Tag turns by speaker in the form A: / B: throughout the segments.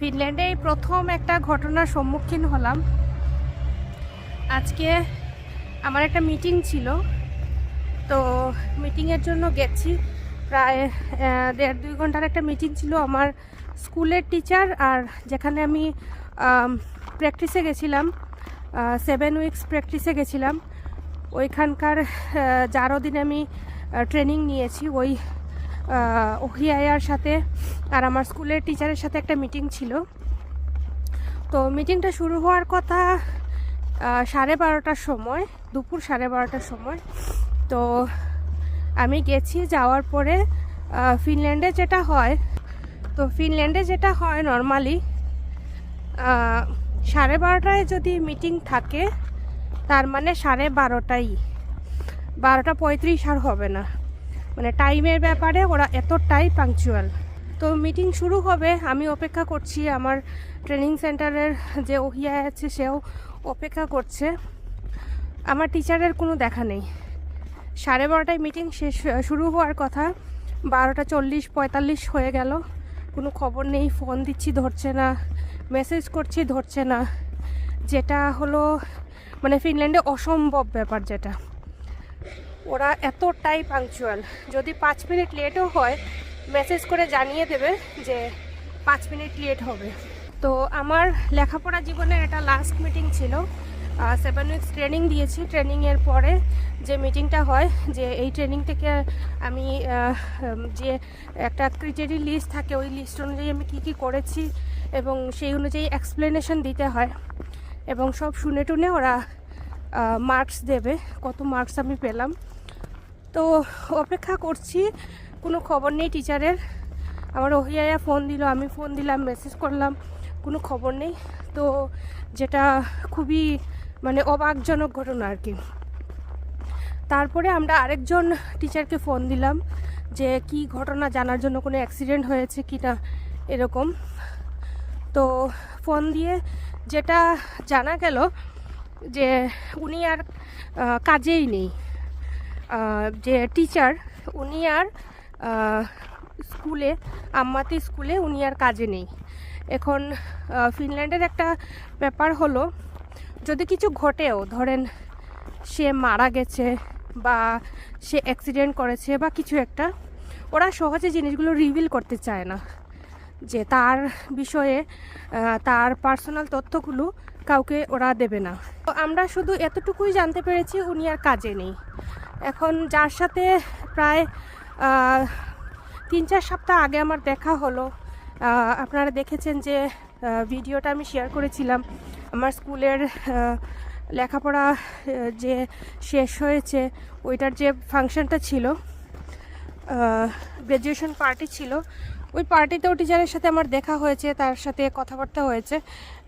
A: ফিনল্যান্ডে এই প্রথম একটা ঘটনার সম্মুখীন হলাম। আজকে আমার একটা মিটিং ছিল। তো মিটিংয়ের জন্য গেছি। প্রায় দেড় দুই ঘণ্টার একটা মিটিং ছিল আমার স্কুলের টিচার আর যেখানে আমি প্র্যাকটিসে গেছিলাম। সেভেন উইকস প্র্যাকটিসে গেছিলাম। ওইখানকার যারও দিন আমি ট্রেনিং নিয়েছি, ওই ওহিআইয়ার সাথে আর আমার স্কুলের টিচারের সাথে একটা মিটিং ছিল। তো মিটিংটা শুরু হওয়ার কথা সাড়ে বারোটার সময়, দুপুর সাড়ে বারোটার সময়। তো আমি গেছি, যাওয়ার পরে ফিনল্যান্ডে যেটা হয়, তো ফিনল্যান্ডে যেটা হয় নর্মালি সাড়ে বারোটায় যদি মিটিং থাকে, তার মানে সাড়ে বারোটাই। বারোটা পঁয়ত্রিশ আর হবে না। মানে টাইমের ব্যাপারে ওরা এতটাই পাংচুয়াল তো মিটিং শুরু হবে, আমি অপেক্ষা করছি আমার ট্রেনিং সেন্টারের যে ওহিয়া আছে, সেও অপেক্ষা করছে। আমার টিচারের কোনো দেখা নেই। সাড়ে বারোটায় মিটিং শেষ, শুরু হওয়ার কথা। বারোটা চল্লিশ, পঁয়তাল্লিশ হয়ে গেল। কোনো খবর নেই ফোন দিচ্ছি, ধরছে না। মেসেজ করছি, ধরছে না। যেটা হলো মানে ফিনল্যান্ডে অসম্ভব ব্যাপার যেটা। ওরা এতটাই পাংচুয়াল যদি পাঁচ মিনিট লেটও হয় মেসেজ করে জানিয়ে দেবে যে পাঁচ মিনিট লেট হবে। তো আমার লেখাপড়া জীবনের এটা লাস্ট মিটিং ছিল। সেভেন উইকস ট্রেনিং দিয়েছি। ট্রেনিংয়ের পরে যে মিটিংটা হয়, যে এই ট্রেনিং থেকে আমি যে একটা ক্রিটেরি লিস্ট থাকে, ওই লিস্ট অনুযায়ী আমি কী কী করেছি এবং সেই অনুযায়ী এক্সপ্লেনেশন দিতে হয় এবং সব শুনে টুনে ওরা মার্কস দেবে। কত মার্কস আমি পেলাম। তো অপেক্ষা করছি। কোনো খবর নেই টিচারের। আমার ওহিয়া ফোন দিল, আমি ফোন দিলাম মেসেজ করলাম, কোনো খবর নেই। তো যেটা খুবই মানে অবাকজনক ঘটনা আর কি। তারপরে আমরা আরেকজন টিচারকে ফোন দিলাম যে কি ঘটনা, জানার জন্য কোনো অ্যাক্সিডেন্ট হয়েছে কি না এরকম। তো ফোন দিয়ে যেটা জানা গেল যে উনি আর কাজেই নেই। যে টিচার উনি আর স্কুলে, আম্মাতি স্কুলে উনি আর কাজে নেই। এখন ফিনল্যান্ডের একটা ব্যাপার হলো, যদি কিছু ঘটেও, ধরেন সে মারা গেছে বা সে অ্যাক্সিডেন্ট করেছে বা কিছু একটা, ওরা সহজে জিনিসগুলো রিভিল করতে চায় না। যে তার বিষয়ে তার পার্সোনাল তথ্যগুলো কাউকে ওরা দেবে না। তো আমরা শুধু এতটুকুই জানতে পেরেছি উনি আর কাজে নেই। এখন যার সাথে প্রায় তিন চার সপ্তাহ আগে আমার দেখা হলো আপনারা দেখেছেন যে ভিডিওটা আমি শেয়ার করেছিলাম। আমার স্কুলের লেখাপড়া যে শেষ হয়েছে, ওইটার যে ফাংশনটা ছিল গ্র্যাজুয়েশন পার্টি ছিল, ওই পার্টিতেও টিচারের সাথে আমার দেখা হয়েছে, তার সাথে কথাবার্তা হয়েছে।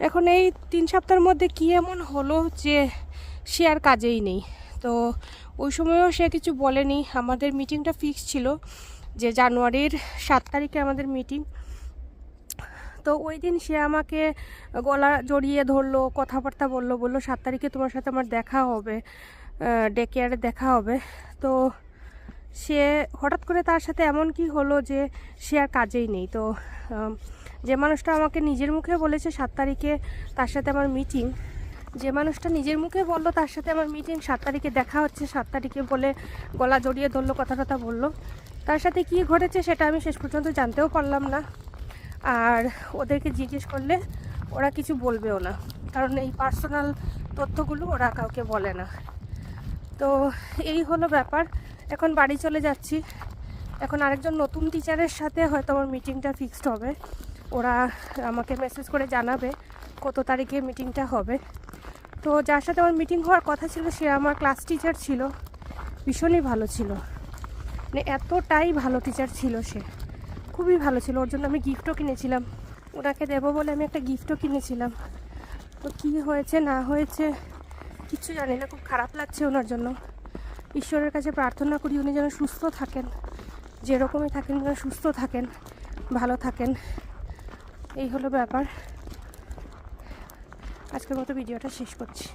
A: এখন এই তিন সপ্তাহের মধ্যে কী এমন হলো যে, সে আর কাজেই নেই। তো ওই সময়ও সে কিছু বলেনি। আমাদের মিটিংটা ফিক্স ছিল যে জানুয়ারির সাত তারিখে আমাদের মিটিং তো ওই দিন সে আমাকে গলা জড়িয়ে ধরলো, কথাবার্তা বলল বলল, সাত তারিখে তোমার সাথে আমার দেখা হবে ডে কেয়ারে দেখা হবে। তো সে হঠাৎ করে তার সাথে এমন কি হলো যে সে আর কাজেই নেই। তো যে মানুষটা আমাকে নিজের মুখে বলেছে সাত তারিখে তার সাথে আমার মিটিং যে মানুষটা নিজের মুখে বলল, তার সাথে আমার মিটিং সাত তারিখে দেখা হচ্ছে। সাত তারিখে বলে গলা জড়িয়ে ধরলো কথা টথা বলল। তার সাথে কি ঘটেছে সেটা আমি শেষ পর্যন্ত জানতেও পারলাম না। আর ওদেরকে জিজ্ঞেস করলে ওরা কিছু বলবেও না। কারণ এই পার্সোনাল তথ্যগুলো ওরা কাউকে বলে না। তো এই হলো ব্যাপার। এখন বাড়ি চলে যাচ্ছি। এখন আরেকজন নতুন টিচারের সাথে হয়তো আমার মিটিংটা ফিক্সড হবে। ওরা আমাকে মেসেজ করে জানাবে কত তারিখে মিটিংটা হবে। তো যার সাথে আমার মিটিং হওয়ার কথা ছিল, সে আমার ক্লাস টিচার ছিল। ভীষণই ভালো ছিল। মানে এতটাই ভালো টিচার ছিল সে। খুবই ভালো ছিল। ওর জন্য আমি গিফটও কিনেছিলাম। ওনাকে দেবো বলে আমি একটা গিফটও কিনেছিলাম। তো কী হয়েছে, না হয়েছে কিচ্ছু জানি না। খুব খারাপ লাগছে ওনার জন্য। ঈশ্বরের কাছে প্রার্থনা করি উনি যেন সুস্থ থাকেন। যেরকমই থাকেন, যেন সুস্থ থাকেন, ভালো থাকেন। এই হলো ব্যাপার। আজকের মতো ভিডিওটা শেষ করছি।